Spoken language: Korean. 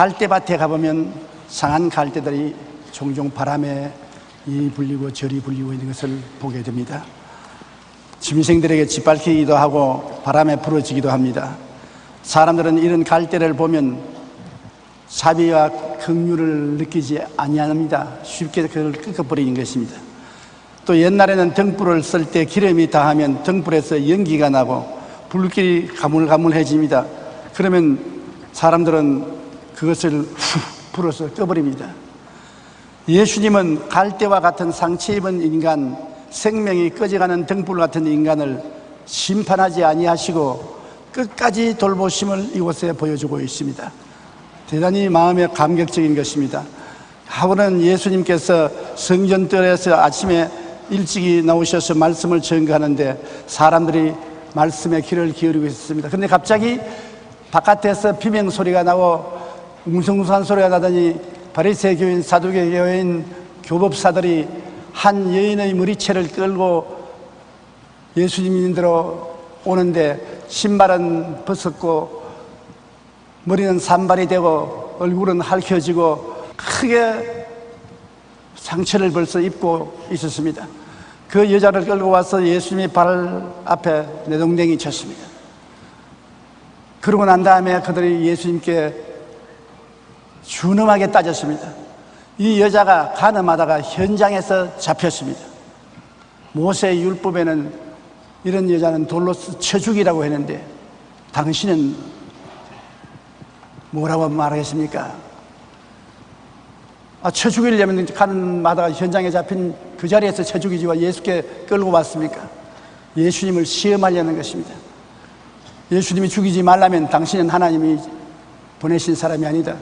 갈대밭에 가보면 상한 갈대들이 종종 바람에 이 불리고 저리 불리고 있는 것을 보게 됩니다. 짐승들에게 짓밟히기도 하고 바람에 부러지기도 합니다. 사람들은 이런 갈대를 보면 자비와 긍휼을 느끼지 아니합니다. 쉽게 그걸 끄어버리는 것입니다. 또 옛날에는 등불을 쓸 때 기름이 다하면 등불에서 연기가 나고 불길이 가물가물해집니다. 그러면 사람들은 그것을 후 불어서 꺼버립니다. 예수님은 갈대와 같은 상처 입은 인간, 생명이 꺼져가는 등불 같은 인간을 심판하지 아니하시고 끝까지 돌보심을 이곳에 보여주고 있습니다. 대단히 마음에 감격적인 것입니다. 하고는 예수님께서 성전뜰에서 아침에 일찍이 나오셔서 말씀을 전가하는데 사람들이 말씀에 귀를 기울이고 있었습니다. 그런데 갑자기 바깥에서 비명 소리가 나고 웅성웅성한 소리가 나더니 바리새 교인, 사두개 교인, 교법사들이 한 여인의 머리채를 끌고 예수님인들로 오는데 신발은 벗었고 머리는 산발이 되고 얼굴은 핥혀지고 크게 상처를 벌써 입고 있었습니다. 그 여자를 끌고 와서 예수님의 발 앞에 내동댕이 쳤습니다. 그러고 난 다음에 그들이 예수님께 준엄하게 따졌습니다. 이 여자가 가늠하다가 현장에서 잡혔습니다. 모세 율법에는 이런 여자는 돌로 쳐 죽이라고 했는데 당신은 뭐라고 말하겠습니까? 아, 쳐 죽이려면 가늠하다가 현장에 잡힌 그 자리에서 쳐 죽이지와 예수께 끌고 왔습니까? 예수님을 시험하려는 것입니다. 예수님이 죽이지 말라면 당신은 하나님이 보내신 사람이 아니다.